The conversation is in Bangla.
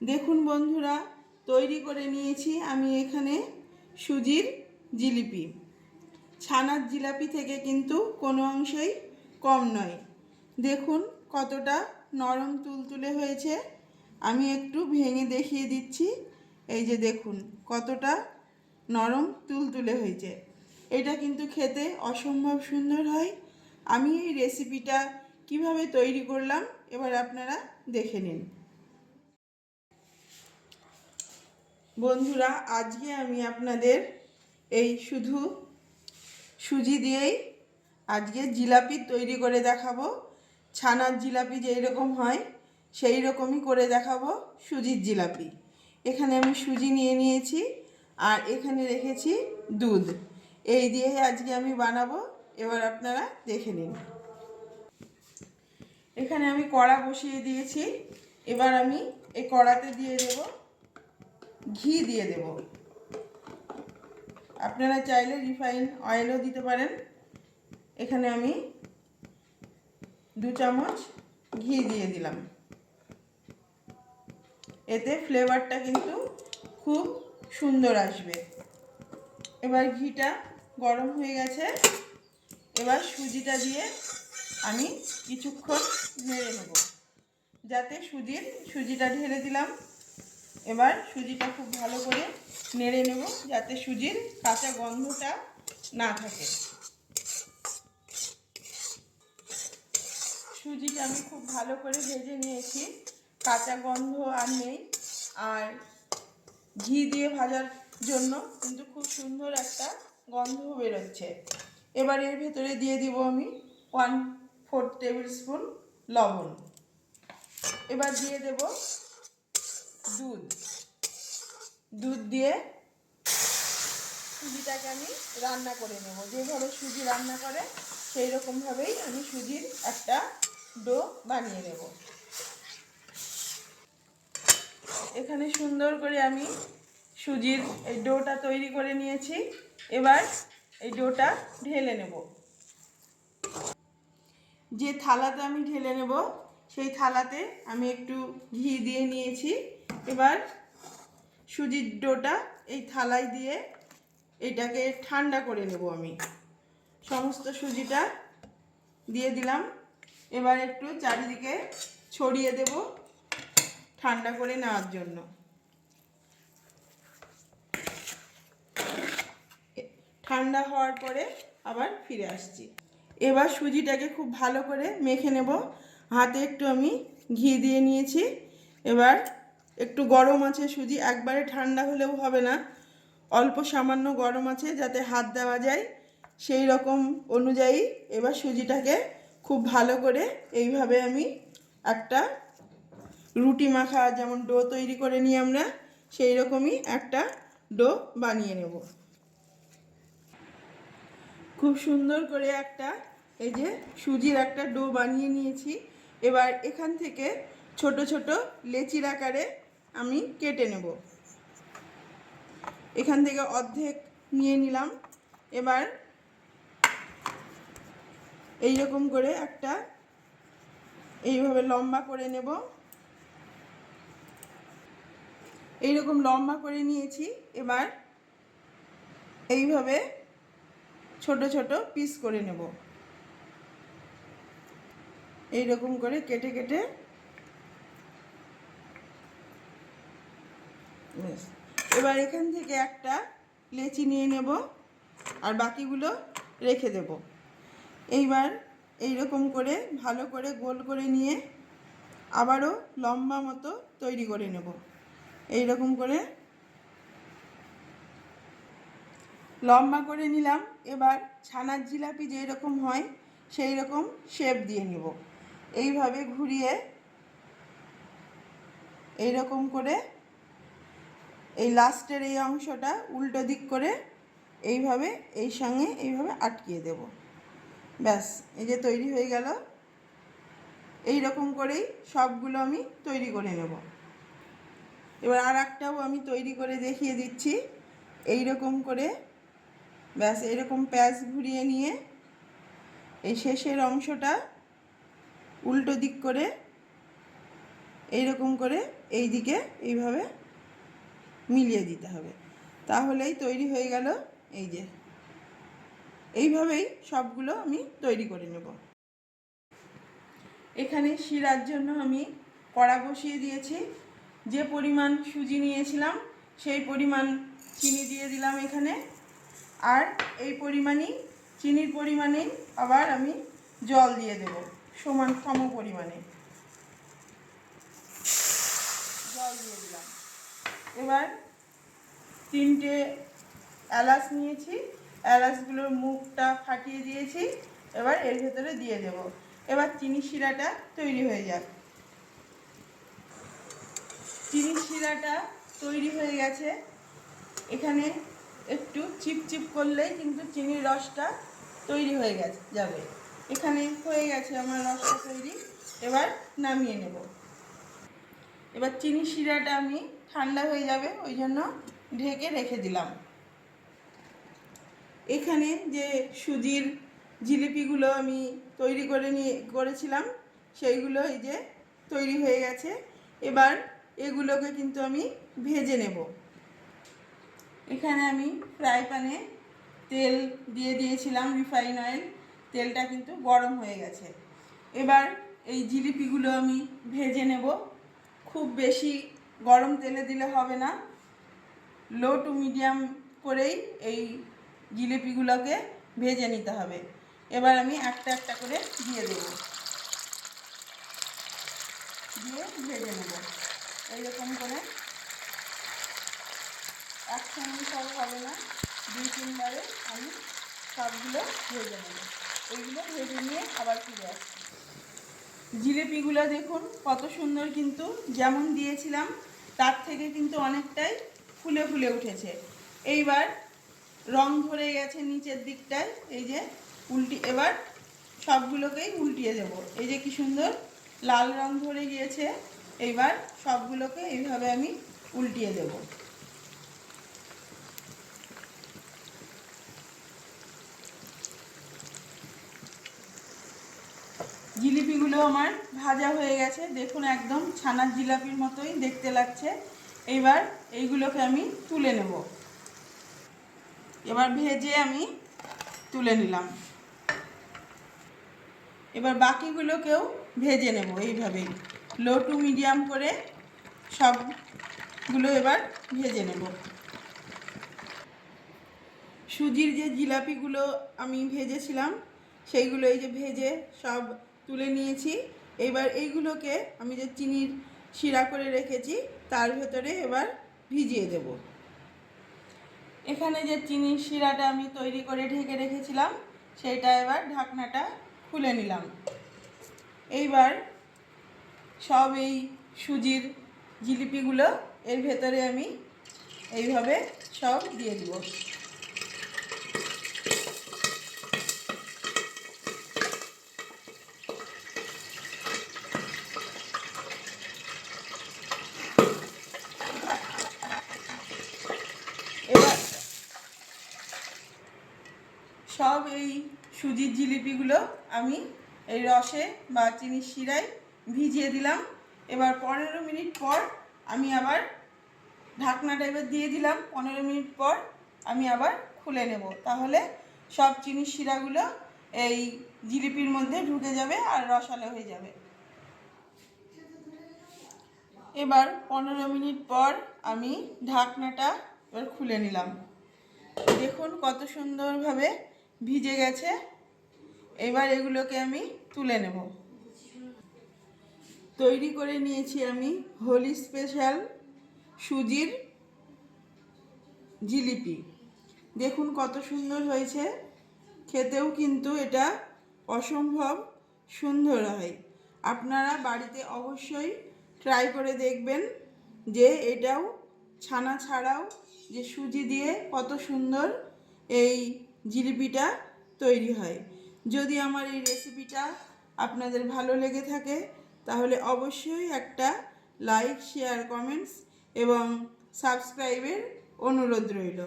দেখুন বন্ধুরা, তৈরি করে নিয়েছি আমি এখানে সুজির জিলিপি। ছানার জিলাপি থেকে কিন্তু কোনো অংশেই কম নয়। দেখুন কতটা নরম তুলতুলে হয়েছে। আমি একটু ভেঙে দেখিয়ে দিচ্ছি। এই যে দেখুন কতটা নরম তুলতুলে হয়েছে। এটা কিন্তু খেতে অসম্ভব সুন্দর হয়। আমি এই রেসিপিটা কীভাবে তৈরি করলাম, এবার আপনারা দেখে নিন। বন্ধুরা, আজকে আমি আপনাদের এই শুধু সুজি দিয়েই আজকে জিলাপি তৈরি করে দেখাবো। ছানার জিলাপি যেই রকম হয় সেই রকমই করে দেখাবো সুজির জিলাপি। এখানে আমি সুজি নিয়ে নিয়েছি আর এখানে রেখেছি দুধ। এই দিয়ে আজকে আমি বানাবো, এবার আপনারা দেখে নিন। এখানে আমি কড়া বসিয়ে দিয়েছি, এবার আমি এই কড়াতে দিয়ে দেব ঘি দিয়ে দেব। আপনারা চাইলে রিফাইন অয়েলও দিতে পারেন। এখানে আমি দু চামচ ঘি দিয়ে দিলাম। এতে ফ্লেভারটা কিন্তু খুব সুন্দর আসবে। এবার ঘিটা গরম হয়ে গেছে। এবার সুজিটা দিয়ে আমি কিছুক্ষণ নেড়ে নেব। যাতে সুজির, সুজিটা ঢেলে দিলাম। এবার সুজিটা খুব ভালো করে নেড়ে নেব যাতে সুজির কাঁচা গন্ধটা না থাকে। সুজিটা আমি খুব ভালো করে ভেজে নিয়েছি। কাঁচা গন্ধ আর নেই। আর ঘি দিয়ে ভাজার জন্য কিন্তু খুব সুন্দর একটা গন্ধ বেরোচ্ছে। এবার এর ভেতরে দিয়ে দিব আমি ওয়ান ফোর টেবিল স্পুন লবণ। এবার দিয়ে দেব দুধ। দুধ দিয়ে সুজিটাকে আমি রান্না করে নেব। যেভাবে সুজি রান্না করে সেই রকমভাবেই আমি সুজির একটা ডো বানিয়ে নেব। এখানে সুন্দর করে আমি সুজির এই ডোটা তৈরি করে নিয়েছি। এবার এই ডোটা ঢেলে নেব। যে থালাতে আমি ঢেলে নেব সেই থালাতে আমি একটু ঘি দিয়ে নিয়েছি। এবার সুজির ডোটা এই থালায় দিয়ে এটাকে ঠান্ডা করে নেব আমি। সমস্ত সুজিটা দিয়ে দিলাম। এবার একটু চারিদিকে ছড়িয়ে দেব ঠান্ডা করে নেওয়ার জন্য। ঠান্ডা হওয়ার পরে আবার ফিরে আসছি। এবার সুজিটাকে খুব ভালো করে মেখে নেব। হাতে একটু আমি ঘি দিয়ে নিয়েছি। এবার একটু গরম আছে সুজি, একবারে ঠান্ডা হলেও হবে না। অল্প সামান্য গরম আছে যাতে হাত দেওয়া যায়। সেই রকম অনুযায়ী এবার সুজিটাকে খুব ভালো করে এইভাবে আমি একটা রুটি মাখা যেমন ডো তৈরি করে নিই আমরা, সেই রকমই একটা ডো বানিয়ে নেব। খুব সুন্দর করে একটা এই যে সুজির একটা ডো বানিয়ে নিয়েছি। এবার এখান থেকে ছোট ছোট লেচির আকারে আমি কেটে নেব। এখান থেকে অর্ধেক নিয়ে নিলাম। এবার এই রকম করে একটা এইভাবে লম্বা করে নেব। এইরকম লম্বা করে নিয়েছি। এবার এইভাবে ছোট ছোট পিস করে নেব। এই রকম করে কেটে কেটে। এবার এখান থেকে একটা লেচি নিয়ে নেব আর বাকিগুলো রেখে দেব। এইবার এই রকম করে ভালো করে গোল করে নিয়ে আবারও লম্বা মতো তৈরি করে নেব। এই রকম করে লম্বা করে নিলাম। এবার ছানার জিলাপি যেই রকম হয় সেই রকম শেপ দিয়ে নিব। এইভাবে ঘুরিয়ে এই রকম করে এই লাস্টের এই অংশটা উল্টো দিক করে এইভাবে এই সঙ্গে এইভাবে আটকিয়ে দেব। ব্যাস, এই যে তৈরি হয়ে গেল। এই রকম করেই সবগুলো আমি তৈরি করে নেব। এবার আর একটাও আমি তৈরি করে দেখিয়ে দিচ্ছি। এই রকম করে ব্যাস এরকম প্যাচ ঘুরিয়ে নিয়ে এই শেষের অংশটা উল্টো দিক করে এইরকম করে এই দিকে এইভাবে মিলিয়ে দিতে হবে। তাহলেই তৈরি হয়ে গেল এই যে। এইভাবেই সবগুলো আমি তৈরি করে নেব। এখানে শিরার জন্য আমি কড়া বসিয়ে দিয়েছি। যে পরিমাণ সুজি নিয়েছিলাম, সেই পরিমাণ চিনি দিয়ে দিলাম এখানে। আর এই পরিমাণই, চিনির পরিমাণেই আবার আমি জল দিয়ে দেব। সমান সম পরিমাণে জল দিয়ে দিলাম। এবার তিনটে এলাচ নিয়েছি। এলাচগুলোর মুখটা ফাটিয়ে দিয়েছি। এবার এর ভেতরে দিয়ে দেব। এবার চিনি শিরাটা তৈরি হয়ে যাক। চিনি শিরাটা তৈরি হয়ে গেছে। এখানে একটু চিপচিপ করলেই কিন্তু চিনির রসটা তৈরি হয়ে গেছে, যাবে। এখানে হয়ে গেছে আমার রসটা তৈরি। এবার নামিয়ে নেব। এবার চিনি শিরাটা আমি ঠান্ডা হয়ে যাবে, ওই জন্য ঢেকে রেখে দিলাম। এখানে যে সুজির জিলিপিগুলো আমি তৈরি করে নিয়ে, করেছিলাম, সেইগুলো এই যে তৈরি হয়ে গেছে। এবার এগুলোকে কিন্তু আমি ভেজে নেব। এখানে আমি ফ্রাই প্যানে তেল দিয়ে দিয়েছিলাম রিফাইন অয়েল। তেলটা কিন্তু গরম হয়ে গেছে। এবার এই জিলিপিগুলো আমি ভেজে নেব। খুব বেশি গরম তেলে দিলে হবে না। লো টু মিডিয়াম করেই এই জিলিপিগুলোকে ভেজে নিতে হবে। এবার আমি একটা একটা করে দিয়ে দেব। দিয়ে ভেজে নেব। এইরকম করে। একসঙ্গে সব হবে না। দুই তিনবারে আমি সবগুলো ভেজে নেব। এইগুলো ভেজে নিয়ে আবার ফিরে আসছি। জিলিপিগুলো দেখুন, কত সুন্দর কিন্তু যেমন দিয়েছিলাম, তার থেকে কিন্তু অনেকটাই ফুলে ফুলে উঠেছে। এইবার রং ধরে গেছে নিচের দিকটায়, এই যে উল্টি, এবার সবগুলোকেই উল্টিয়ে দেব। এই যে কি সুন্দর লাল রং ধরে গিয়েছে, এইবার সবগুলোকে এইভাবে আমি উল্টিয়ে দেব। জিলিপিগুলো আমার ভাজা হয়ে গেছে। দেখুন একদম ছানার জিলাপির মতোই দেখতে লাগছে। এইবার এইগুলোকে আমি তুলে নেব। এবার ভেজে আমি তুলে নিলাম। এবার বাকিগুলোকেও ভেজে নেব এইভাবেই। লো টু মিডিয়াম করে সবগুলো এবার ভেজে নেব। সুজির যে জিলাপিগুলো আমি ভেজেছিলাম, সেইগুলো এই যে ভেজে সব তুলে নিয়েছি। এবার এইগুলোকে আমি যে চিনির শিরা করে রেখেছি, তার ভেতরে এবার ভিজিয়ে দেব। এখানে যে চিনির শিরাটা আমি তৈরি করে ঢেকে রেখেছিলাম সেইটা এবার ঢাকনাটা খুলে নিলাম। এইবার সব এই সুজির জিলিপিগুলো এর ভেতরে আমি এইভাবে সব দিয়ে দিব এবার সব এই সুজির জিলিপিগুলো আমি এই রসে বা চিনির শিরায় ভিজিয়ে দিলাম। এবার পনেরো মিনিট পর আমি আবার ঢাকনাটা এবার দিয়ে দিলাম। পনেরো মিনিট পর আমি আবার খুলে নেব। তাহলে সব চিনির শিরাগুলো এই জিলিপির মধ্যে ঢুকে যাবে আর রসালো হয়ে যাবে। এবার পনেরো মিনিট পর আমি ঢাকনাটা এবার খুলে নিলাম। দেখুন কত সুন্দরভাবে ভিজে গেছে। এবার এগুলোকে আমি তুলে নেব। তৈরি করে নিয়েছি আমি হোলি স্পেশাল সুজির জিলিপি। দেখুন কত সুন্দর হয়েছে। খেতেও কিন্তু এটা অসম্ভব সুন্দর হয়। আপনারা বাড়িতে অবশ্যই ট্রাই করে দেখবেন যে এটাও ছানা ছাড়াও যে সুজি দিয়ে কত সুন্দর এই জিলিপিটা তৈরি হয়। যদি আমার এই রেসিপিটা আপনাদের ভালো লেগে থাকে, তাহলে অবশ্যই একটা লাইক শেয়ার কমেন্টস এবং সাবস্ক্রাইবের অনুরোধ রইল।